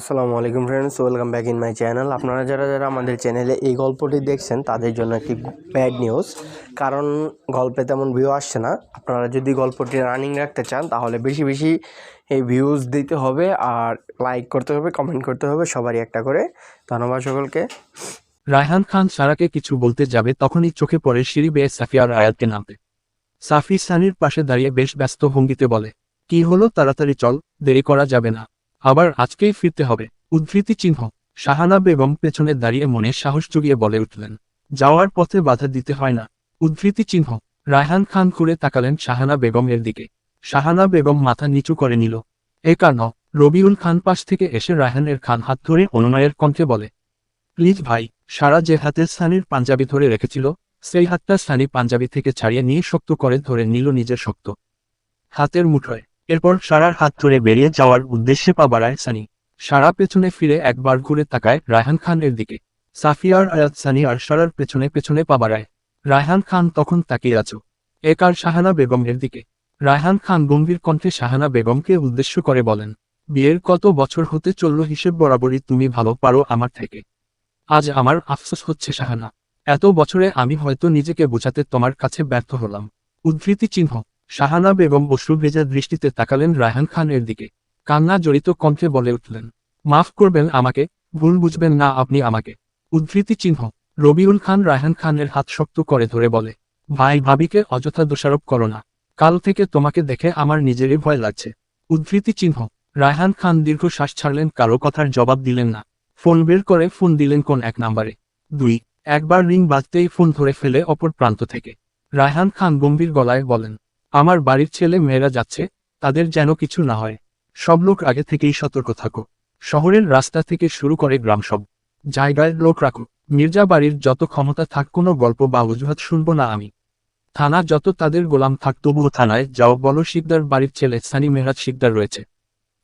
আসসালামু আলাইকুম friends welcome back in my channel আপনারা যারা যারা আমাদের চ্যানেলে এই গল্পটি দেখছেন, তাদের জন্য একটি ব্যাড নিউজ কারণ গল্পে তেমন ভিউ আসছে না। আপনারা যদি গল্পটি রানিং রাখতে চান, তাহলে বেশি বেশি এই ভিউজ দিতে হবে আর লাইক করতে হবে কমেন্ট করতে হবে, সবারই একটা করে। ধন্যবাদ সকলকে। রায়হান খান সারাকে কিছু বলতে যাবে, তখনই চোখে পড়ে সিঁড়ি বেয়ে সাফি আর আয়াতকে নামতে। সাফি সানির পাশে দাঁড়িয়ে বেশ ব্যস্ত ভঙ্গিতে বলে, কি হলো তাড়াতাড়ি চল, দেরি করা যাবে না। আবার আজকেই ফিরতে হবে। উদ্ধৃতি চিহ্ন। শাহানা বেগম পেছনে দাঁড়িয়ে মনে সাহস জুগিয়ে বলে উঠলেন, যাওয়ার পথে বাধা দিতে হয় না। উদ্ধৃতি চিহ্ন। রায়হান খান ঘুরে তাকালেন শাহানা বেগমের দিকে। শাহানা বেগম মাথা নিচু করে নিল। এ কারণ রবিউল খান পাশ থেকে এসে রায়হানের খান হাত ধরে অনুনয়ের কণ্ঠে বলে, প্লিজ ভাই, সারা যে হাতে সানির পাঞ্জাবি ধরে রেখেছিল, সেই হাতটা সানি পাঞ্জাবি থেকে ছাড়িয়ে নিয়ে শক্ত করে ধরে নিল নিজের শক্ত। হাতের মুঠোয়। এরপর সারার হাত ধরে বেরিয়ে যাওয়ার উদ্দেশ্যে পা বাড়ায় সানি। সারা পেছনে ফিরে একবার ঘুরে তাকায় রায়হান খানের দিকে। সাফিয়ার আয়াত সানি আর সারার পেছনে পেছনে পা বাড়ায়। রায়হান খান তখন তাকিয়ে আছো। একার শাহানা বেগমের দিকে? রায়হান খান গম্ভীর কণ্ঠে শাহানা বেগমকে উদ্দেশ্য করে বলেন, বিয়ের কত বছর হতে চলল হিসেব বরাবরই তুমি ভালো পারো আমার থেকে। আজ আমার আফসোস হচ্ছে শাহানা। এত বছরে আমি হয়তো নিজেকে বোঝাতে তোমার কাছে ব্যর্থ হলাম। উদ্ধৃতি চিহ্ন। শাহানা বেগম অশ্রু ভেজা দৃষ্টিতে তাকালেন রায়হান খানের দিকে। কান্না জড়িত কণ্ঠে বলে উঠলেন, মাফ করবেন আমাকে, ভুল বুঝবেন না আপনি আমাকে। উদ্ধৃতি চিহ্ন, রবিউল খান রায়হান খানের হাত শক্ত করে ধরে বলে, ভাই ভাবিকে অযথা দোষারোপ করো না। কাল থেকে তোমাকে দেখে আমার নিজেরই ভয় লাগছে। উদ্ধৃতি চিহ্ন, রায়হান খান দীর্ঘ শ্বাস ছাড়লেন, কারও কথার জবাব দিলেন না। ফোন বের করে ফোন দিলেন কোন এক নাম্বারে। দুই, একবার রিং বাজতেই ফোন ধরে ফেলে অপর প্রান্ত থেকে। রায়হান খান গম্ভীর গলায় বলেন আমার বাড়ির ছেলে মেয়েরা যাচ্ছে, তাদের যেন কিছু না হয়। সব লোক আগে থেকেই সতর্ক থাকো। শহরের রাস্তা থেকে শুরু করে গ্রাম সব। জায়গায় লোক রাখো। মির্জা বাড়ির যত ক্ষমতা থাক, কোনো গল্প বা অজুহাত শুনব না আমি। থানা যত তাদের গোলাম থাক, তবুও থানায় যাও, বলো শিকদার বাড়ির ছেলে সানি মেহরাজ শিকদার রয়েছে।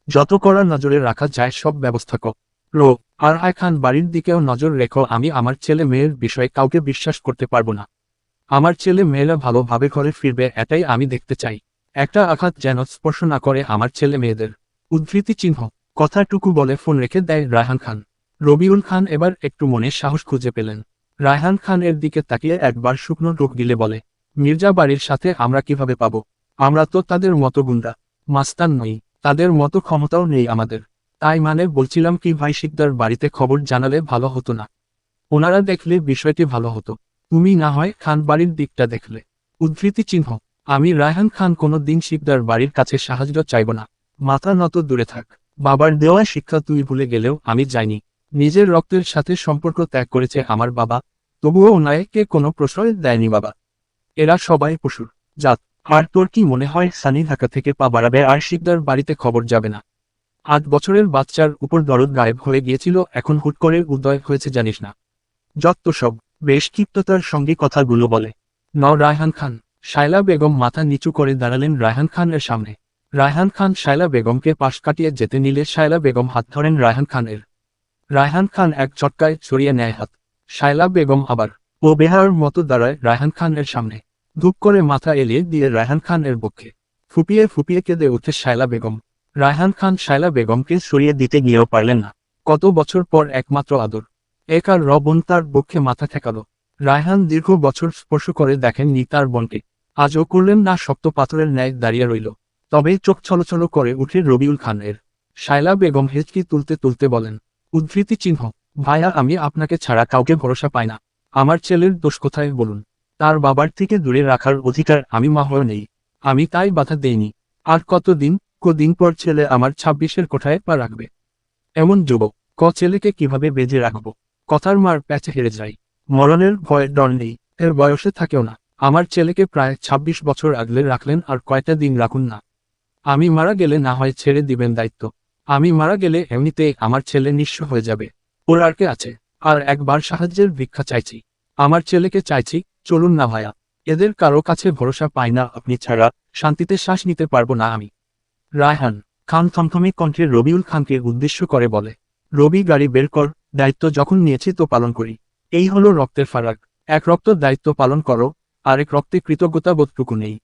যত করার নজরে রাখা যায়, সব ব্যবস্থা কর। রো আর আয় খান, বাড়ির দিকেও নজর রেখো, আমি আমার ছেলে মেয়ের বিষয়ে কাউকে বিশ্বাস করতে পারব না। আমার ছেলে মেয়েরা ভালোভাবে ঘরে ফিরবে, এটাই আমি দেখতে চাই। একটা আঘাত যেন স্পর্শ না করে আমার ছেলে মেয়েদের। উদ্ধৃতি চিহ্ন। কথাটুকু বলে ফোন রেখে দেয় রায়হান খান। রবিউল খান এবার একটু মনে সাহস খুঁজে পেলেন। রায়হান খান এর দিকে তাকিয়ে একবার শুকনো রোগ দিলে বলে, মির্জা বাড়ির সাথে আমরা কীভাবে পাবো? আমরা তো তাদের মতো গুন্ডা। মাস্তান নই। তাদের মতো ক্ষমতাও নেই আমাদের। তাই মানে বলছিলাম কি ভাই শিকদার বাড়িতে খবর জানালে ভালো হতো না। ওনারা দেখলে বিষয়টি ভালো হতো। তুমি না হয় খান বাড়ির দিকটা দেখলে। উদ্ধৃতি চিহ্ন। আমি রায়হান খান কোনো দিন শিকদার বাড়ির কাছে সাহায্য চাইব না। মাথা নত দূরে থাক। বাবার দেওয়া শিক্ষা তুই ভুলে গেলেও আমি যাইনি। নিজের রক্তের সাথে সম্পর্ক ত্যাগ করেছে আমার বাবা। তবুও ওনায়কে কোনো প্রশ্রয় দেয়নি বাবা। এরা সবাই পশুর জাত। আর তোর কি মনে হয় সানি ঢাকা থেকে পা বাড়াবে আর শিকদার বাড়িতে খবর যাবে না? আট বছরের বাচ্চার উপর দরদ গায়েব হয়ে গিয়েছিল, এখন হুট করে উদয় হয়েছে জানিস না। যত সব। বেশ ক্ষিপ্ততার সঙ্গে কথাগুলো বলে। ন রায়হান খান। শায়লা বেগম মাথা নিচু করে দাঁড়ালেন রায়হান খানের সামনে। রায়হান খান শায়লা বেগমকে পাশ কাটিয়ে যেতে নিলে শায়লা বেগম হাত ধরেন রায়হান খানের। রায়হান খান এক চটকায় ছড়িয়ে নেয় হাত। শায়লা বেগম আবার ও বেহার মতো দাঁড়ায় রায়হান খানের সামনে। ধূপ করে মাথা এলিয়ে দিয়ে রায়হান খানের পক্ষে ফুপিয়ে ফুপিয়ে কেঁদে ওঠে শায়লা বেগম। রায়হান খান শায়লা বেগমকে সরিয়ে দিতে গিয়েও পারলেন না। কত বছর পর একমাত্র আদর। এক আর রবন তার বক্ষে মাথা ঠেকাল। রায়হান দীর্ঘ বছর স্পর্শ করে দেখেননি তার বোনকে। আজও করলেন না শক্ত পাথরের ন্যায় দাঁড়িয়ে রইল। তবে চোখ ছলছল করে উঠে রবিউল খানের শায়লা বেগম হেঁচকি তুলতে তুলতে বলেন, উদ্ধৃতি চিহ্ন, ভাইয়া আমি আপনাকে ছাড়া কাউকে ভরসা পাই না। আমার ছেলের দোষ কোথায় বলুন? তার বাবার থেকে দূরে রাখার অধিকার আমি মা হয়ে নেই। আমি তাই বাধা দেইনি। আর কতদিন, কদিন পর ছেলে আমার ছাব্বিশের কোঠায় পা রাখবে? এমন যুবক, ক ছেলেকে কীভাবে বেজে রাখব? কথার মার প্যাচে হেরে যাই। মরণের ভয় ডর নেই, এর বয়সে থাকেও না। আমার ছেলেকে প্রায় ২৬ বছর আগলে রাখলেন আর কয়টা দিন রাখুন না। আমি মারা গেলে না হয় ছেড়ে দিবেন দায়িত্ব। আমি মারা গেলে এমনিতেই আমার ছেলে নিঃস্ব হয়ে যাবে। ওর আর কে আছে? আর একবার সাহায্যের ভিক্ষা চাইছি। আমার ছেলেকে চাইছি, চলুন না ভায়া। এদের কারও কাছে ভরসা পাই না আপনি ছাড়া, শান্তিতে শ্বাস নিতে পারব না আমি। রায়হান, খান থমথমে কণ্ঠে রবিউল খানকে উদ্দেশ্য করে বলে, রবি, গাড়ি বের কর। দায়িত্ব যখন নিয়েছি তো পালন করি। এই হলো রক্তের ফারাক। এক রক্ত দায়িত্ব পালন করো আরেক রক্তে কৃতজ্ঞতা বোধটুকু নেই।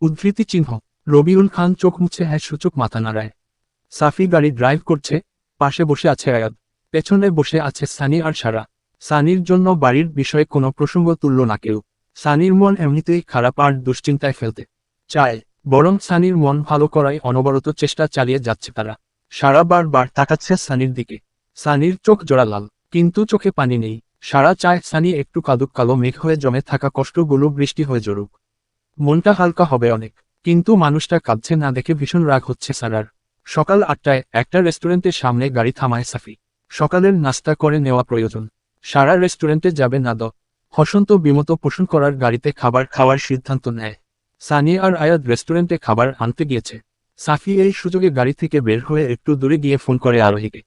উদ্ধৃতি চিহ্ন। রবিউল খান চোখ মুছে হ্যাঁ সূচক মাথা নাড়ায়। সাফি গাড়ি ড্রাইভ করছে, পাশে বসে আছে আয়াত। পেছনে বসে আছে সানি আর সারা। সানির জন্য বাড়ির বিষয়ে কোনো প্রসঙ্গ তুলল না কেউ। সানির মন এমনিতেই খারাপ আর দুশ্চিন্তায় ফেলতে চায়, বরং সানির মন ভালো করায় অনবরত চেষ্টা চালিয়ে যাচ্ছে তারা। সারা বারবার তাকাচ্ছে সানির দিকে। সানির চোখ জোড়া লাল, কিন্তু চোখে পানি নেই। সারা চায় সানি একটু কাদুক কালো মেঘ হয়ে জমে থাকা কষ্টগুলো বৃষ্টি হয়ে জরুক মনটা হালকা হবে অনেক, কিন্তু মানুষটা কাঁদছে না দেখে ভীষণ রাগ হচ্ছে সারার। সকাল আটটায় একটা রেস্টুরেন্টের সামনে গাড়ি থামায় সাফি। সকালের নাস্তা করে নেওয়া প্রয়োজন। সারা রেস্টুরেন্টে যাবে না দ। হসন্ত বিমত পোষণ করার গাড়িতে খাবার খাওয়ার সিদ্ধান্ত নেয়। সানি আর আয়াদ রেস্টুরেন্টে খাবার আনতে গিয়েছে। সাফি এই সুযোগে গাড়ি থেকে বের হয়ে একটু দূরে গিয়ে ফোন করে আরোহীকে।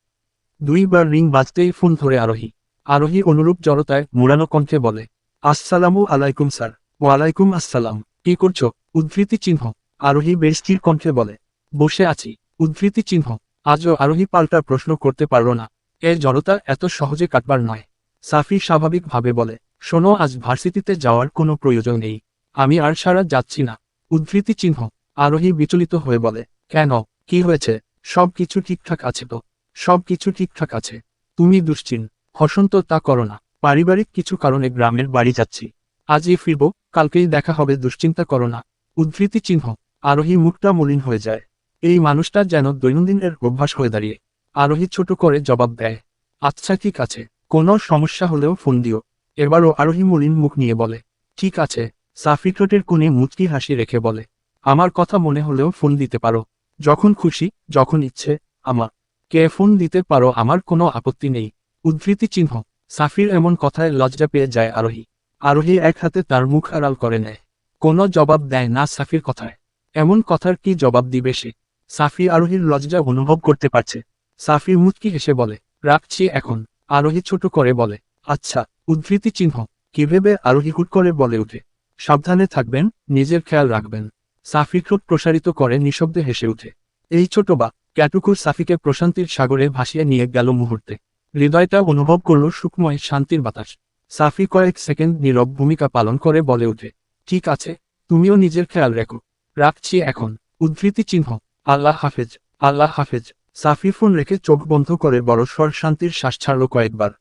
দুইবার রিং বাজতেই ফোন ধরে আরোহী। আরোহী অনুরূপ জড়তায় মুড়ানো কণ্ঠে বলে, আসসালামু আলাইকুম স্যার। ওয়ালাইকুম আসসালাম। কি করছ? উদ্ধৃতি চিহ্ন। আরোহী বেশ স্থির কণ্ঠে বলে, বসে আছি। উদ্ধৃতি চিহ্ন। আজও আরোহী পাল্টা প্রশ্ন করতে পারল না। এ জড়তা এত সহজে কাটবার নয়। সাফি স্বাভাবিকভাবে বলে, শোনো, আজ ভার্সিটিতে যাওয়ার কোনো প্রয়োজন নেই। আমি আর সারা যাচ্ছি না। উদ্ধৃতি চিহ্ন। আরোহী বিচলিত হয়ে বলে, কেন? কি হয়েছে? সব কিছু ঠিকঠাক আছে তো? সব কিছু ঠিকঠাক আছে। তুমি দুশ্চিন, হসন্ত তা করো না। পারিবারিক কিছু কারণে গ্রামের বাড়ি যাচ্ছি। আজই ফিরব, কালকেই দেখা হবে, দুশ্চিন্তা করো না। উদ্ধৃতি চিহ্ন, আরোহী মুখটা মলিন হয়ে যায়। এই মানুষটা যেন দৈনন্দিনের অভ্যাস হয়ে দাঁড়িয়ে। আরোহী ছোট করে জবাব দেয় আচ্ছা ঠিক আছে। কোনো সমস্যা হলেও ফোন দিও। এবারও আরোহী মলিন মুখ নিয়ে বলে, ঠিক আছে। সাফি ঠোঁটের কোণে মুচকি হাসি রেখে বলে, আমার কথা মনে হলেও ফোন দিতে পারো। যখন খুশি, যখন ইচ্ছে, আমার। কে ফোন দিতে পারো, আমার কোনো আপত্তি নেই। উদ্ধৃতি চিহ্ন। সাফির এমন কথায় লজ্জা পেয়ে যায় আরোহী। আরোহী এক হাতে তার মুখ আড়াল করে নেয়। কোনো জবাব দেয় না সাফির কথায়। এমন কথার কি জবাব দিবে সে? সাফি আরোহীর লজ্জা অনুভব করতে পারছে। সাফি মুচকি হেসে বলে, রাখছি এখন। আরোহী ছোট করে বলে আচ্ছা। উদ্ধৃতি চিহ্ন। কি ভেবে আরোহী হুট করে বলে উঠে সাবধানে থাকবেন, নিজের খেয়াল রাখবেন। সাফি ঠোঁট প্রসারিত করে নিঃশব্দে হেসে উঠে এই ছোট বা ক্যাটুকুর সাফিকে প্রশান্তির সাগরে ভাসিয়ে নিয়ে গেল মুহূর্তে। হৃদয়টা অনুভব করল সুখময় শান্তির বাতাস। সাফি কয়েক সেকেন্ড নীরব ভূমিকা পালন করে বলে উঠে ঠিক আছে, তুমিও নিজের খেয়াল রেখো। রাখছি এখন। উদ্ধৃতি চিহ্ন। আল্লাহ হাফেজ আল্লাহ হাফেজ। সাফি ফোন রেখে চোখ বন্ধ করে বড় স্বর শান্তির শ্বাস ছাড়ল কয়েকবার।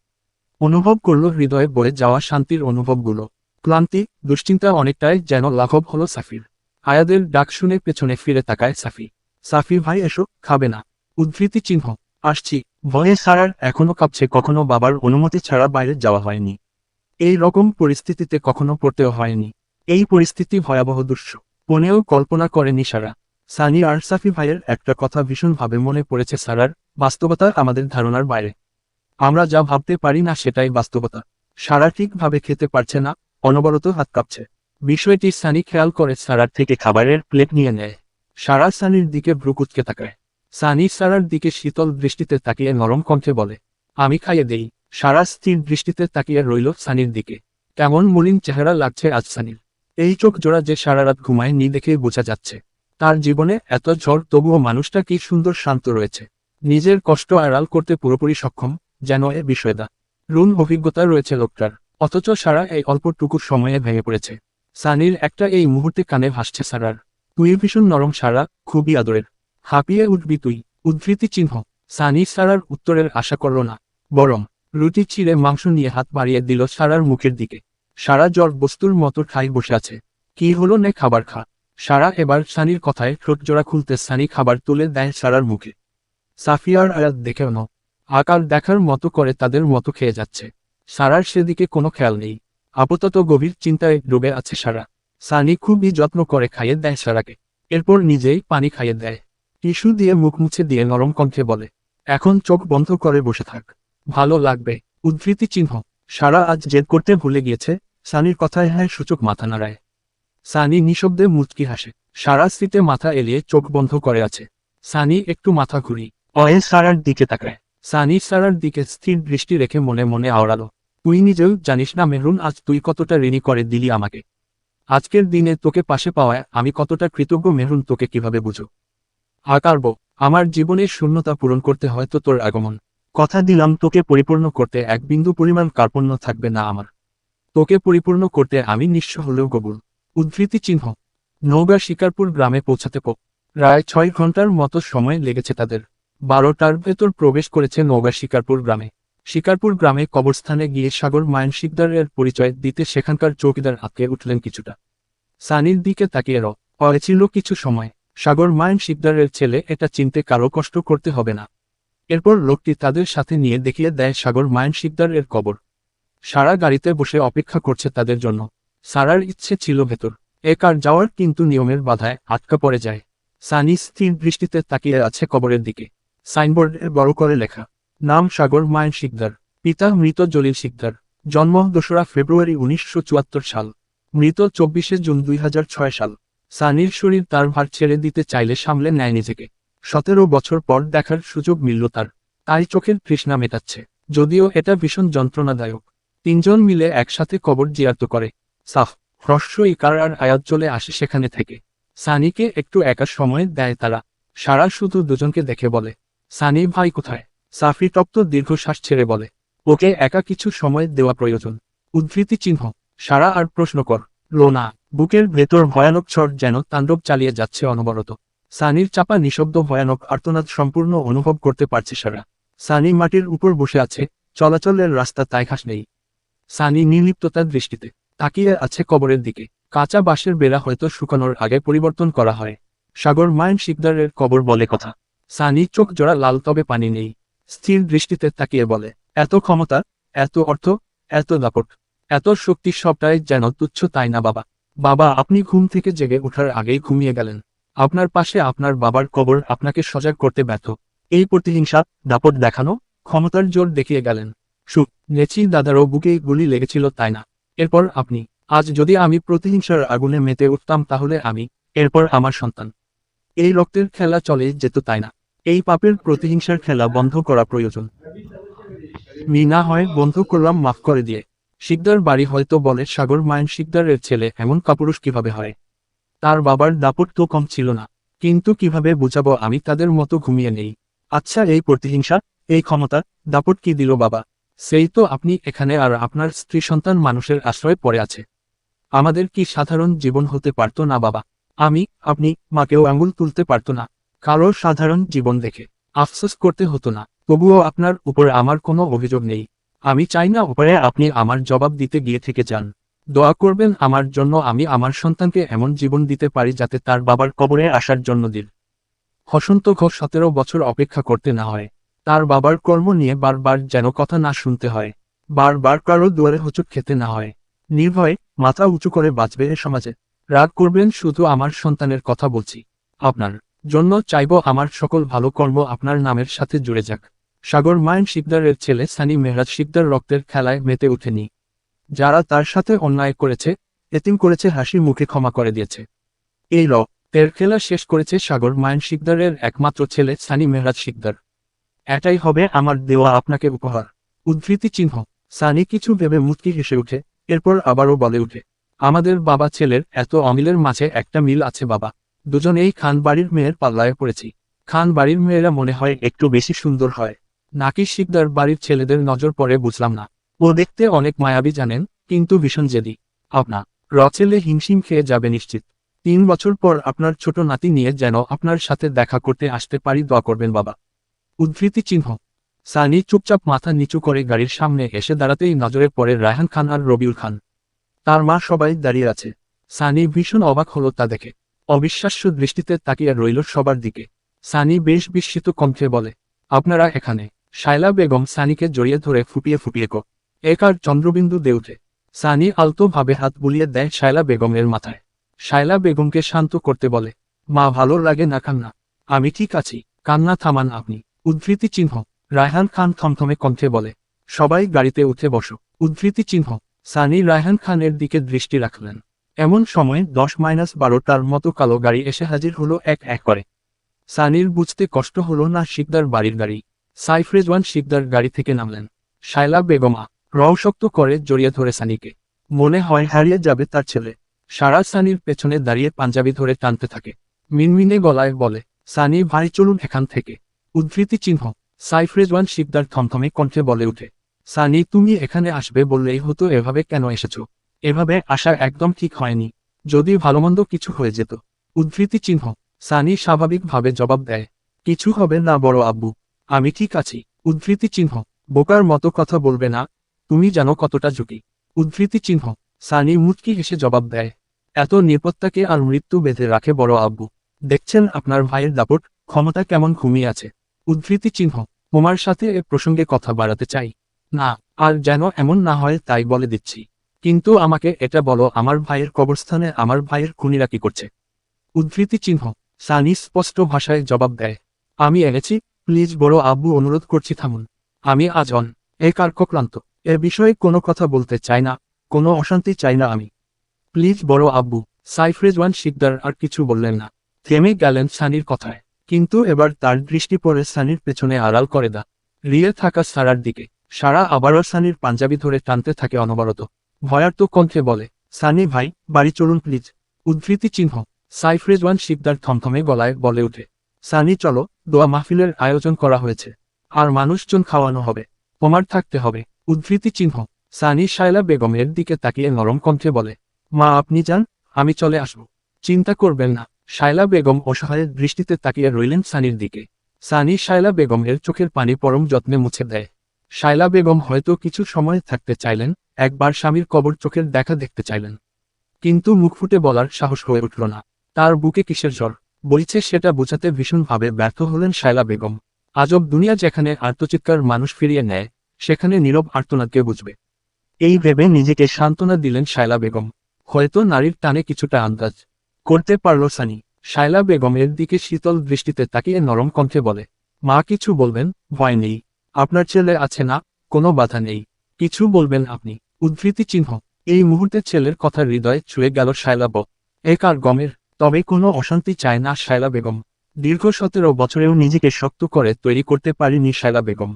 অনুভব করল হৃদয়ে বয়ে যাওয়া শান্তির অনুভবগুলো। ক্লান্তি, দুশ্চিন্তা অনেকটাই যেন লাঘব হলো সাফির। আয়াদের ডাক শুনে পেছনে ফিরে তাকায় সাফি। সাফি ভাই, এসো, খাবে না। উদ্ধৃতি চিহ্ন। আসছি। ভয়ে সারার এখনও কাঁপছে, কখনো বাবার অনুমতি ছাড়া বাইরে যাওয়া হয়নি। এই রকম পরিস্থিতিতে কখনো পড়তেও হয়নি। এই পরিস্থিতি ভয়াবহ দুঃস্ব মনেও কল্পনা করেনি সারা। সানি আর সাফি ভাইয়ের একটা কথা ভীষণভাবে মনে পড়েছে সারার, বাস্তবতা আমাদের ধারণার বাইরে। আমরা যা ভাবতে পারি না সেটাই বাস্তবতা। সারা ঠিকভাবে খেতে পারছে না, অনবরত হাত কাঁপছে। বিষয়টি সানি খেয়াল করে সারার থেকে খাবারের প্লেট নিয়ে নেয়। সারা সানির দিকে ভ্রুকুচকে তাকায়। সানি সারার দিকে শীতল দৃষ্টিতে তাকিয়ে নরম কণ্ঠে বলে, আমি খাইয়ে দেই। সারা স্থির দৃষ্টিতে তাকিয়ে রইল সানির দিকে। কেমন মলিন চেহারা লাগছে আজ সানির। এই চোখ জোড়া যে সারা রাত ঘুমায় নি দেখে বোঝা যাচ্ছে। তার জীবনে এত ঝড়, তবুও মানুষটা কি সুন্দর শান্ত রয়েছে। নিজের কষ্ট আড়াল করতে পুরোপুরি সক্ষম, যেন এ বিষয়দা। রুন অভিজ্ঞতা রয়েছে লোকটার, অথচ সারা এই অল্পটুকু সময়ে ভেঙে পড়েছে। সানির একটা এই মুহূর্তে কানে ভাসছে সারার। তুই ভীষণ নরম সারা, খুবই আদরের। হাঁপিয়ে উঠবি তুই, উদ্ধৃতি চিহ্ন। সানি সারার উত্তরের আশা করল না। বরং রুটি চিড়ে মাংস নিয়ে হাত বাড়িয়ে দিল সারার মুখের দিকে। সারা জ্বর বস্তুর মতো ঠাই বসে আছে। কি হলো নে খাবার খা। সারা এবার সানির কথায় ঠোঁট জোড়া খুলতে সানি খাবার তুলে দেয় সারার মুখে। সাফিয়ার আয়াত দেখেও ন আকার দেখার মতো করে তাদের মতো খেয়ে যাচ্ছে। সারার সেদিকে কোনো খেয়াল নেই। আপাতত গভীর চিন্তায় ডুবে আছে সারা। সানি খুবই যত্ন করে খাইয়ে দেয় সারাকে। এরপর নিজেই পানি খাইয়ে দেয়। টিস্যু দিয়ে মুখ মুছে দিয়ে নরম কণ্ঠে বলে, এখন চোখ বন্ধ করে বসে থাক। ভালো লাগবে, উদ্ধৃতি চিহ্ন। সারা আজ জেদ করতে ভুলে গিয়েছে, সানির কথায় হ্যাঁ সূচক মাথা নাড়ায়। সানি নিঃশব্দে মুচকি হাসে। সারা স্মৃতে মাথা এলিয়ে চোখ বন্ধ করে আছে। সানি একটু মাথা ঘুরি অয়ে সারার দিকে তাকায়। সানি সারার দিকে স্থির দৃষ্টি রেখে মনে মনে আওড়ালো, তুই নিজেও জানিস না মেহরুন, আজ তুই কতটা ঋণী করে দিলি আমাকে। আজকের দিনে তোকে পাশে পাওয়ায় আমি কতটা কৃতজ্ঞ মেহরুন তোকে কীভাবে বুঝো আকারব আমার জীবনের শূন্যতা পূরণ করতে হয়তো তোর আগমন। কথা দিলাম, তোকে পরিপূর্ণ করতে এক বিন্দু পরিমাণ কার্পণ্য থাকবে না আমার। তোকে পরিপূর্ণ করতে আমি নিঃস্ব হলেও কবুল উদ্ধৃতি চিহ্ন। নৌগা শিকারপুর গ্রামে পৌঁছাতে পো। প্রায় ছয় ঘণ্টার মতো সময় লেগেছে তাদের। বারোটার ভেতর প্রবেশ করেছে নওগাঁ শিকারপুর গ্রামে। শিকারপুর গ্রামে কবরস্থানে গিয়ে সাগর মায়ন শিকদারের পরিচয় দিতে সেখানকার চৌকিদার আঁকে উঠলেন কিছুটা। সানির দিকে তাকিয়ে র হয়েছিল কিছু সময়। সাগর মায়ন শিকদারের ছেলে এটা চিনতে কারও কষ্ট করতে হবে না। এরপর লোকটি তাদের সাথে নিয়ে দেখিয়ে দেয় সাগর মায়ন শিকদারের কবর। সারা গাড়িতে বসে অপেক্ষা করছে তাদের জন্য। সারার ইচ্ছে ছিল ভেতর। এক আর যাওয়ার কিন্তু নিয়মের বাধায় আটকা পড়ে যায়। সানি স্থির দৃষ্টিতে তাকিয়ে আছে কবরের দিকে। সাইনবোর্ডে বড় করে লেখা। নাম সাগর মায়ন শিকদার। পিতা মৃত জলিল শিকদার। জন্ম দোসরা ফেব্রুয়ারি উনিশশো চুয়াত্তর সাল। মৃত চব্বিশে জুন দুই হাজার ছয় সাল। সানির শরীর তার ভার ছেড়ে দিতে চাইলে সামলে নেয় নিজেকে সতেরো বছর পর দেখার সুযোগ মিলল তার। তাই চোখের তৃষ্ণা মেটাচ্ছে। যদিও এটা ভীষণ যন্ত্রণাদায়ক। তিনজন মিলে একসাথে কবর জিয়ার্ত করে। সাফ, হ্রস্ব ইকার আর আয়াত চলে আসে সেখানে থেকে। সানিকে একটু একা সময় দেয় তারা। সারা শুধু দুজনকে দেখে বলে, সানি ভাই কোথায়? সাফি তপ্ত দীর্ঘশ্বাস ছেড়ে বলে, ওকে একা কিছু সময় দেওয়া প্রয়োজন। উদ্ধৃতি চিহ্ন সারা আর প্রশ্ন কর। লোনা, বুকের ভেতর ভয়ানক ছট যেন তাণ্ডব চালিয়ে যাচ্ছে অনবরত। সানির চাপা নিঃশব্দ ভয়ানক আর্তনাদ সম্পূর্ণ অনুভব করতে পারছে সারা। সানি মাটির উপর বসে আছে, চলাচলের রাস্তা তাই ঘাস নেই। সানি নির্লিপ্ততার দৃষ্টিতে তাকিয়ে আছে কবরের দিকে। কাঁচা বাঁশের বেড়া হয়তো শুকানোর আগে পরিবর্তন করা হয়। সাগর মায়ন শিকদারের কবর বলে কথা। সানি চোখ জোড়া লাল তবে পানি নেই। স্থির দৃষ্টিতে তাকিয়ে বলে, এত ক্ষমতা, এত অর্থ, এত দাপট এত শক্তি সবটাই যেন তুচ্ছ তাই না বাবা? বাবা, আপনি ঘুম থেকে জেগে ওঠার আগেই ঘুমিয়ে গেলেন। আপনার পাশে আপনার বাবার কবর আপনাকে সজাগ করতে ব্যর্থ। এই প্রতিহিংসা, দাপট দেখানো, ক্ষমতার জোর দেখিয়ে গেলেন। সুখ, নেচি দাদারও বুকে গুলি লেগেছিল তাই না? এরপর আপনি, আজ যদি আমি প্রতিহিংসার আগুনে মেতে উঠতাম তাহলে আমি, এরপর আমার সন্তান। এই রক্তের খেলা চলে যেত তাই না? এই পাপের প্রতিহিংসার খেলা বন্ধ করা প্রয়োজন। মি না হয় বন্ধ করলাম মাফ করে দিয়ে। শিকদার বাড়ি হয়তো বলে, সাগর মায়ন শিকদারের ছেলে, এমন কাপুরুষ কীভাবে হয়? তার বাবার দাপট তো কম ছিল না। কিন্তু কীভাবে বুঝাবো আমি? তাদের মতো ঘুমিয়ে নেই। আচ্ছা এই প্রতিহিংসা, এই ক্ষমতা, দাপট কি দিল বাবা? সেই তো আপনি এখানে আর আপনার স্ত্রী সন্তান মানুষের আশ্রয় পড়ে আছে। আমাদের কি সাধারণ জীবন হতে পারত না বাবা? আমি, আপনি, মাকেও আঙুল তুলতে পারত না। কারও সাধারণ জীবন দেখে। আফসোস করতে হতো না, তবুও আপনার উপর আমার কোনো অভিযোগ নেই। আমি চাই না উপরে আপনি আমার জবাব দিতে গিয়ে থেকে যান। দোয়া করবেন আমার জন্য আমি আমার সন্তানকে এমন জীবন দিতে পারি যাতে তার বাবার কবরে আসার জন্য দিল। হসন্ত ঘোষ সতেরো বছর অপেক্ষা করতে না হয়। তার বাবার কর্ম নিয়ে বারবার যেন কথা না শুনতে হয়। বারবার কারও দুয়ারে হোঁচট খেতে না হয়। নির্ভয়ে মাথা উঁচু করে বাঁচবে এ সমাজে। রাগ করবেন শুধু আমার সন্তানের কথা বলছি। আপনার জন্য চাইব আমার সকল ভালো কর্ম আপনার নামের সাথে জুড়ে যাক। সাগর মায়ন শিকদারের ছেলে সানি মেহরাজ শিকদার রক্তের খেলায় মেতে ওঠেনি। যারা তার সাথে অন্যায় করেছে, এতিম করেছে হাসি মুখে ক্ষমা করে দিয়েছে। এই ল তের খেলা শেষ করেছে সাগর মায়ন শিকদারের একমাত্র ছেলে সানি মেহরাজ শিকদার। এটাই হবে আমার দেওয়া আপনাকে উপহার। উদ্ধৃতি চিহ্ন, সানি কিছু ভেবে মুচকি হেসে উঠে, এরপর আবারও বলে উঠে, আমাদের বাবা ছেলের এত অমিলের মাঝে একটা মিল আছে বাবা। দুজনেই খান বাড়ির মেয়ের পাল্লায় পড়েছি। খান বাড়ির মেয়েরা মনে হয় একটু বেশি সুন্দর হয়। নাকি শিকদার বাড়ির ছেলেদের নজর পড়ে বুঝলাম না। ও দেখতে অনেক মায়াবী জানেন, কিন্তু ভীষণ জেদি। আপনা, রচেলে হিমশিম খেয়ে যাবে নিশ্চিত। তিন বছর পর আপনার ছোট নাতি নিয়ে যেন আপনার সাথে দেখা করতে আসতে পারি দোয়া করবেন বাবা। উদ্ধৃতি চিহ্ন। সানি চুপচাপ মাথা নিচু করে গাড়ির সামনে এসে দাঁড়াতেই নজরে পড়ে রায়হান খান আর রবিউল খান। তার মা সবাই দাঁড়িয়ে আছে। সানি ভীষণ অবাক হলো তা দেখে। অবিশ্বাস্য দৃষ্টিতে তাকিয়ে রইল সবার দিকে। সানি বেশ বিস্মিত কণ্ঠে বলে, আপনারা এখানে। শায়লা বেগম সানিকে জড়িয়ে ধরে ফুপিয়ে ফুপিয়ে কো একার চন্দ্রবিন্দু দে উঠে। সানি আলতো ভাবে হাত বুলিয়ে দেয় শায়লা বেগমের মাথায়। শায়লা বেগমকে শান্ত করতে বলে, মা ভালো লাগে না কান্না। আমি ঠিক আছি। কান্না থামান আপনি। উদ্ধৃতি চিহ্ন। রায়হান খান থমথমে কণ্ঠে বলে, সবাই গাড়িতে উঠে বসো। উদ্ধৃতি চিহ্ন। সানি রায়হান খানের দিকে দৃষ্টি রাখলেন। এমন সময় দশ মাইনাস বারোটার মতো কালো গাড়ি এসে হাজির হলো এক এক করে। সানির বুঝতে কষ্ট হলো না শিকদার বাড়ির গাড়ি। সাইফরেজওয়ান শিকদার গাড়ি থেকে নামলেন। শায়লা বেগমা রওশক্ত করে জড়িয়ে ধরে সানিকে। মনে হয় হারিয়ে যাবে তার ছেলে। সারা সানির পেছনে দাঁড়িয়ে পাঞ্জাবি ধরে টানতে থাকে। মিনমিনে গলায় বলে, সানি, ভাই, চলুন এখান থেকে। উদ্ধৃতি চিহ্ন সাইফরেজওয়ান শিকদার থমথমে কণ্ঠে বলে উঠে, সানি, তুমি এখানে আসবে বললেই হতো এভাবে কেন এসেছ? এভাবে আসা একদম ঠিক হয়নি। যদি ভালোমন্দ কিছু হয়ে যেত। উদ্ধৃতি চিহ্ন। সানি স্বাভাবিকভাবে জবাব দেয়। কিছু হবে না, বড় আব্বু। আমি ঠিক আছি। উদ্ধৃতি চিহ্ন। বোকার মতো কথা বলবে না। তুমি জানো কতটা ঝুঁকি। উদ্ধৃতি চিহ্ন। সানি মুটকি হেসে জবাব দেয়। এত নিরাপত্তাকে আর মৃত্যু বেঁধে রাখে বড় আব্বু। দেখছেন আপনার ভাইয়ের দাপট? ক্ষমতা কেমন ঘুমিয়ে আছে? উদ্ধৃতি চিহ্ন। তোমার সাথে এ প্রসঙ্গে কথা বাড়াতে চাই। না, আর যেন এমন না হয় তাই বলে দিচ্ছি। কিন্তু আমাকে এটা বলো, আমার ভাইয়ের কবরস্থানে আমার ভাইয়ের খুনিরা কি করছে? উদ্ধৃতি চিহ্ন, সানি স্পষ্ট ভাষায় জবাব দেয়, আমি এনেছি, প্লিজ বড় আব্বু অনুরোধ করছি থামুন। আমি আজ অন, এ কার্কক্রান্ত এ বিষয়ে কোনো কথা বলতে চাই না, কোনো অশান্তি চাই না আমি। প্লিজ বড় আব্বু সাইফ্রেজওয়ান শিকদার আর কিছু বললেন না। থেমে গেলেন সানির কথায়, কিন্তু এবার তার দৃষ্টি পড়ে সানির পেছনে আড়াল করে দা। রিয়ে থাকা সারার দিকে, সারা আবারও সানির পাঞ্জাবি ধরে টানতে থাকে অনবরত। ভয়ার্ত কণ্ঠে বলে, সানি ভাই, বাড়ি চলুন প্লিজ। উদ্ধৃতি চিহ্ন সাইফ্রেজওয়ান শিকদার থমথমে গলায় বলে উঠে সানি, চলো, দোয়া মাহফিলের আয়োজন করা হয়েছে। আর মানুষজন খাওয়ানো হবে, তোমার থাকতে হবে। উদ্ধৃতি চিহ্ন, সানি শায়লা বেগমের দিকে তাকিয়ে নরম কণ্ঠে বলে, মা, আপনি যান, আমি চলে আসব। চিন্তা করবেন না। শায়লা বেগম অসহায়ের দৃষ্টিতে তাকিয়ে রইলেন সানির দিকে। সানি শায়লা বেগমের চোখের পানি পরম যত্নে মুছে দেয়। শায়লা বেগম হয়তো কিছু সময় থাকতে চাইলেন, একবার স্বামীর কবর চোখের দেখা দেখতে চাইলেন। কিন্তু মুখ ফুটে বলার সাহস হয়ে উঠল না। তার বুকে কিসের জ্বর? বলছে সেটা বোঝাতে ভীষণভাবে ব্যর্থ হলেন শায়লা বেগম। আজব দুনিয়া যেখানে আর্তচিৎকার মানুষ ফিরিয়ে নেয়, সেখানে নীরব আর্তনাদকে বুঝবে? এই ভেবে নিজেকে সান্ত্বনা দিলেন শায়লা বেগম। হয়তো নারীর টানে কিছুটা আন্দাজ। করতে পারল সানি। শায়লা বেগমের দিকে শীতল দৃষ্টিতে তাকিয়ে নরম কণ্ঠে বলে, মা কিছু বলবেন? ভয় নেই। আপনার ছেলে আছে না? কোনো বাধা নেই। কিছু বলবেন আপনি। উদ্ধৃতি চিহ্ন। এই মুহূর্তে ছেলের কথা হৃদয়ে ছুঁয়ে গেল শায়লা ব। এক আর গমের? তবে কোনো অশান্তি চায় না শায়লা বেগম। দীর্ঘ সতেরো বছরেও নিজেকে শক্ত করে তৈরি করতে পারেনি শায়লা বেগম।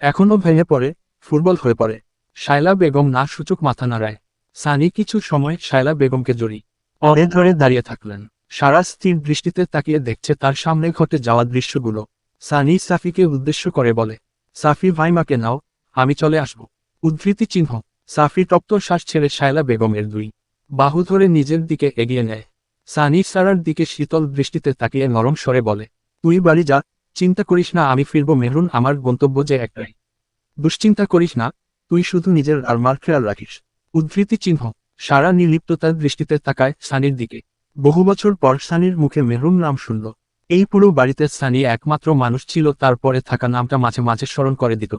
এখনও ভেঙে পড়ে, ফুটবল হয়ে পড়ে। শায়লা বেগম না সূচক মাথা নাড়ায়। সানি কিছু সময় শায়লা বেগমকে জড়ি। অরে ধরে দাঁড়িয়ে থাকলেন। সারা স্থির দৃষ্টিতে তাকিয়ে দেখছে তার সামনে ঘটে যাওয়া দৃশ্যগুলো। সানি সাফিকে উদ্দেশ্য করে বলে সাফি ভাইমাকে নাও, আমি চলে আসব। উদ্ধৃতি চিহ্ন, সাফি তপ্ত শ্বাস ছেড়ে শায়লা বেগমের দুই বাহু ধরে নিজের দিকে এগিয়ে নেয়। সানি সারার দিকে শীতল দৃষ্টিতে তাকিয়ে নরম স্বরে বলে, তুই বাড়ি যা, চিন্তা করিস না, আমি ফিরব মেহরুন, আমার গন্তব্য যে একটাই। দুশ্চিন্তা করিস না, তুই শুধু নিজের আর মার খেয়াল রাখিস। উদ্ধৃতি চিহ্ন, সারা নির্লিপ্ততার দৃষ্টিতে তাকায় সানির দিকে। বহু বছর পর সানির মুখে মেহরুম নাম শুনল। এই পুরো বাড়িতে সানি একমাত্র মানুষ ছিল, তারপরে থাকা নামটা মাঝে মাঝে স্মরণ করে দিত।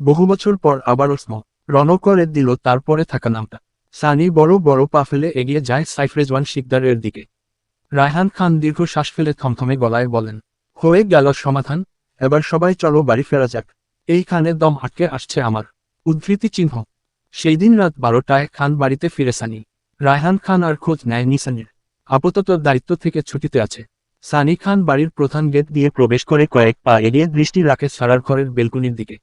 বহু বছর পর আবার ওস্ম রণ করে দিল, তারপরে থাকা নামটা। সানি বড় বড় পা ফেলে এগিয়ে যায় সাইফরেজওয়ান শিকদারের দিকে। রায়হান খান দীর্ঘ শ্বাস ফেলে থমথমে গলায় বলেন, হয়ে গেল সমাধান, এবার সবাই চলো বাড়ি ফেরা যাক। এইখানে দম আটকে আসছে আমার। উদ্ধৃতি চিহ্ন। সেই দিন রাত বারোটায় খান বাড়িতে ফিরে সানি। রায়হান খান আর খোঁজ নেয় নিসানির আপাতত দায়িত্ব থেকে ছুটিতে আছে। সানি খান বাড়ির প্রধান গেট দিয়ে প্রবেশ করে কয়েক পা এড়িয়ে দৃষ্টি রাখে সারার ঘরের বেলকুনির দিকে।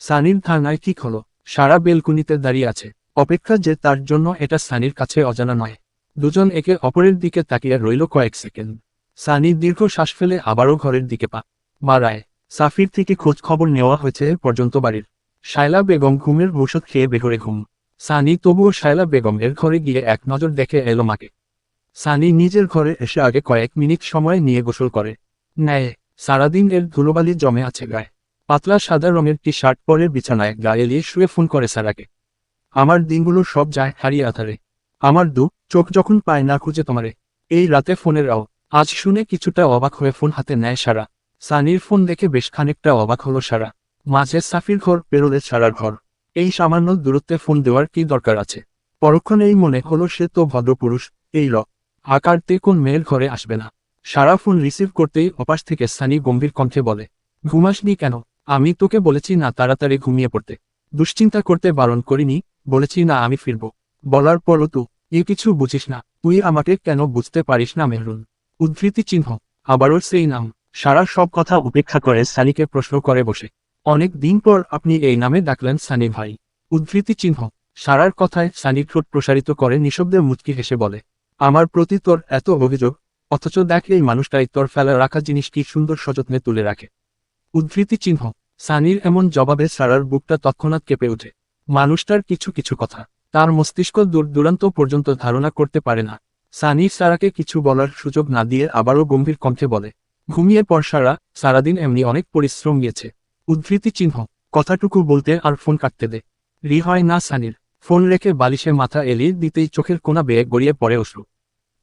সানির ধারণায় ঠিক হলো, সারা বেলকুনিতে দাঁড়িয়ে আছে। অপেক্ষা যে তার জন্য এটা সানির কাছে অজানা নয়। দুজন একে অপরের দিকে তাকিয়ে রইল কয়েক সেকেন্ড। সানি দীর্ঘ শ্বাস ফেলে আবারও ঘরের দিকে পা মারায় সাফির থেকে খোঁজ খবর নেওয়া হয়েছে পর্যন্ত বাড়ির। শায়লা বেগম ঘুমের ঔষধ খেয়ে বেঘরে ঘুম। সানি তবুও শায়লা বেগম এর ঘরে গিয়ে এক নজর দেখে এলো মাকে। সানি নিজের ঘরে এসে আগে কয়েক মিনিট সময় নিয়ে গোসল করে। নেয়। সারাদিন এর ধুলোবালি জমে আছে গায়ে। পাতলা সাদা রঙের টি শার্ট পরে বিছানায় গায়ে এলিয়ে শুয়ে ফোন করে সারাকে। আমার দিনগুলো সব যায় হারিয়ে আধারে। আমার দু, চোখ যখন পায় না খুঁজে তোমারে। এই রাতে ফোনের আও আজ শুনে কিছুটা অবাক হয়ে ফোন হাতে নেয় সারা। সানির ফোন দেখে বেশ খানিকটা অবাক হলো সারা। মাঝে সাফির ঘর, পেরোলে সারার ঘর। এই সামান্য দূরত্বে ফোন দেওয়ার কি দরকার আছে? পরক্ষণেই মনে হলো সে তো ভদ্রপুরুষ। এই ল। আকারতে কোন মেয়ের ঘরে আসবে না। সারা ফোন রিসিভ করতেই অপাশ থেকে সানি গম্ভীর কণ্ঠে বলে ঘুমাসনি কেন? আমি তোকে বলেছি না তাড়াতাড়ি ঘুমিয়ে পড়তে। দুশ্চিন্তা করতে বারণ করিনি, বলেছি না আমি ফিরব। বলার পরও তু এ কিছু বুঝিস না, তুই আমাকে কেন বুঝতে পারিস না মেহরুন? উদ্ধৃতি চিহ্ন, আবারও সেই নাম। সারা সব কথা উপেক্ষা করে সানিকে প্রশ্ন করে বসে। অনেক দিন পর আপনি এই নামে ডাকলেন সানি ভাই। উদ্ধৃতি চিহ্ন, সারার কথায় সানি ঠোঁট প্রসারিত করে নিঃশব্দে মুচকি হেসে বলে আমার প্রতি তোর এত অভিযোগ, অথচ দেখ এই মানুষটাই তোর ফেলা রাখা জিনিস কি সুন্দর সযত্নে তুলে রাখে। উদ্ধৃতি চিহ্ন, সানির এমন জবাবে সারার বুকটা তৎক্ষণাৎ কেঁপে ওঠে। মানুষটার কিছু কিছু কথা, তার মস্তিষ্ক দূর দূরান্ত পর্যন্ত ধারণা করতে পারে না। সানি সারাকে কিছু বলার সুযোগ না দিয়ে আবারও গম্ভীর কণ্ঠে বলে, ঘুমিয়ে পর সারা, সারাদিন এমনি অনেক পরিশ্রম গিয়েছে উদ্ধৃতি চিহ্ন, কথাটুকু বলতে আর ফোন কাটতে দে। রি হয় না সানির ফোন রেখে বালিশে মাথা এলিয়ে দিতেই চোখের কোনা বেয়ে গড়িয়ে পড়ে অশ্রু।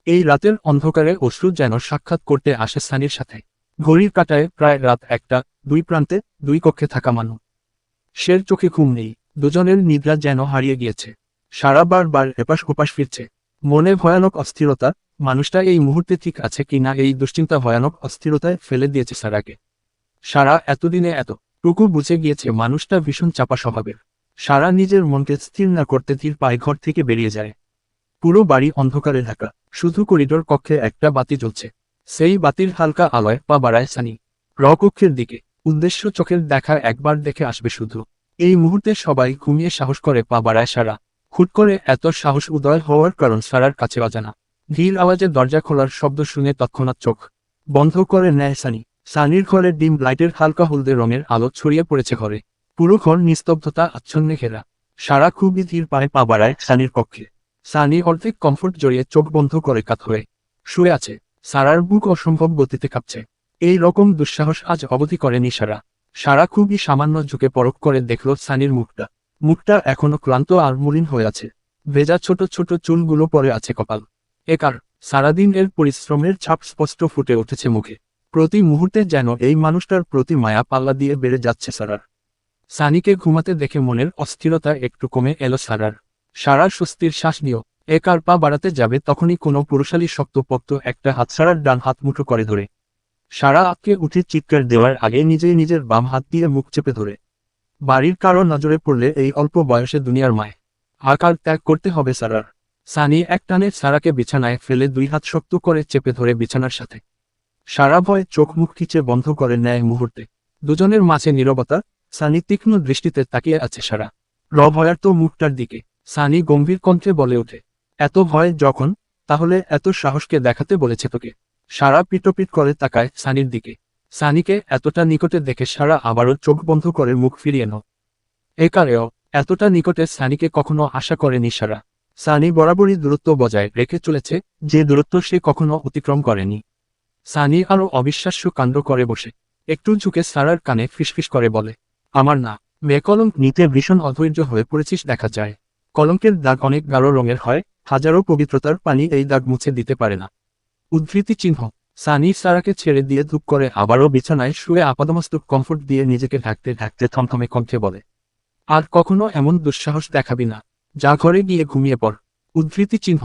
এই রাতের অন্ধকারে অশ্রু যেন সাক্ষাৎ করতে আসে সানির সাথে। ঘড়ির কাটায় প্রায় রাত একটা, দুই প্রান্তে দুই কক্ষে থাকা মানুষ। শের চোখে ঘুম নেই, দুজনের নিদ্রা যেন হারিয়ে গিয়েছে। সারা বারবার এপাশ ওপাশ ফিরছে। মনে ভয়ানক অস্থিরতা, মানুষটা এই মুহূর্তে ঠিক আছে কিনা এই দুশ্চিন্তা ভয়ানক অস্থিরতায় ফেলে দিয়েছে সারাকে। সারা এতদিনে এত টুকু বুঝে গিয়েছে মানুষটা ভীষণ চাপা স্বভাবের। সারা নিজের মনকে স্থির না করতে ধীর পায়ে ঘর থেকে বেরিয়ে যায়। পুরো বাড়ি অন্ধকারে ঢাকা, শুধু করিডোর কক্ষে একটা বাতি জ্বলছে। সেই বাতির হালকা আলোয় পা বাড়ায় সানি। রকক্ষের দিকে, উদ্দেশ্য চোখের দেখা একবার দেখে আসবে শুধু। এই মুহূর্তে সবাই ঘুমিয়ে সাহস করে পা বাড়ায় সারা। হুট করে এত সাহস উদয় হওয়ার কারণ সারার কাছে অজানা। ধীর আওয়াজে দরজা খোলার শব্দ শুনে তৎক্ষণাৎ চোখ বন্ধ করে নেয় সানি। সানির ঘরে ডিম, লাইটের হালকা হলদে রঙের আলো ছড়িয়ে পড়েছে ঘরে। পুরো ঘর নিস্তব্ধতা আচ্ছন্নে ঘেরা সারা খুবই ধীর পায়ে পা বাড়ায় সানির কক্ষে। সানি অর্ধেক কমফোর্ট জড়িয়ে চোখ বন্ধ করে কাত হয়ে শুয়ে আছে। সারার বুক অসম্ভব গতিতে কাঁপছে। এই রকম দুঃসাহস আজ অবধি করেনি সারা। সারা খুবই সামান্য ঝুঁকে পরখ করে দেখল সানির মুখটা। মুখটা এখনও ক্লান্ত আর মলিন হয়ে আছে। ভেজা ছোট ছোট চুলগুলো পরে আছে কপাল। একার সারাদিন এর পরিশ্রমের ছাপ স্পষ্ট ফুটে উঠেছে মুখে। প্রতি মুহূর্তে যেন এই মানুষটার প্রতি মায়া পাল্লা দিয়ে বেড়ে যাচ্ছে সারার। সানিকে ঘুমাতে দেখে মনের অস্থিরতা একটু কমে এলো সারার। সারার স্বস্তির শ্বাস নিও। একার পা বাড়াতে যাবে তখনই কোনো পুরুষালী শক্তপোক্ত একটা হাত সারার ডান হাত মুঠো করে ধরে। সারা আটকে উঠে চিৎকার দেওয়ার আগে নিজেই নিজের বাম হাত দিয়ে মুখ চেপে ধরে। বাড়ির কারও নজরে পড়লে এই অল্প বয়সে দুনিয়ার মায়। আকার ত্যাগ করতে হবে সারার। সানি এক টানে সারাকে বিছানায় ফেলে দুই হাত শক্ত করে চেপে ধরে বিছানার সাথে। সারা ভয় চোখ মুখ খিচে বন্ধ করে নেয় মুহূর্তে। দুজনের মাঝে নীরবতা সানি তীক্ষ্ণ দৃষ্টিতে তাকিয়ে আছে সারা। রভয়ার্ত মুখটার দিকে। সানি গম্ভীর কণ্ঠে বলে ওঠে, এত ভয় যখন? তাহলে এত সাহসকে দেখাতে বলেছে তোকে। সারা পিটপিট করে তাকায় সানির দিকে। সানিকে এতটা নিকটে দেখে সারা আবারও চোখ বন্ধ করে মুখ ফিরিয়ে ন একারেও এতটা নিকটে সানিকে কখনো আশা করেনি সারা। সানি বরাবরই দূরত্ব বজায় রেখে চলেছে, যে দূরত্ব সে কখনো অতিক্রম করেনি। সানি আরও অবিশ্বাস্য কাণ্ড করে বসে। একটু ঝুঁকে সারার কানে ফিসফিস করে বলে আমার না মেয়ে কলঙ্ক নিতে ভীষণ অধৈর্য হয়ে পড়েছিস দেখা যায়। কলঙ্কের দাগ অনেক গাঢ় রঙের হয়, হাজারো পবিত্রতার পানি এই দাগ মুছে দিতে পারে না। উদ্ধৃতি চিহ্ন, সানি সারাকে ছেড়ে দিয়ে ধূপ করে আবারও বিছানায় শুয়ে আপাদমস্তক কমফোর্ট দিয়ে নিজেকে ঢাকতে ঢাকতে থমথমে কণ্ঠে বলে, আর কখনো এমন দুঃসাহস দেখাবি না, যা ঘরে গিয়ে ঘুমিয়ে পড়। উদ্ধৃতি চিহ্ন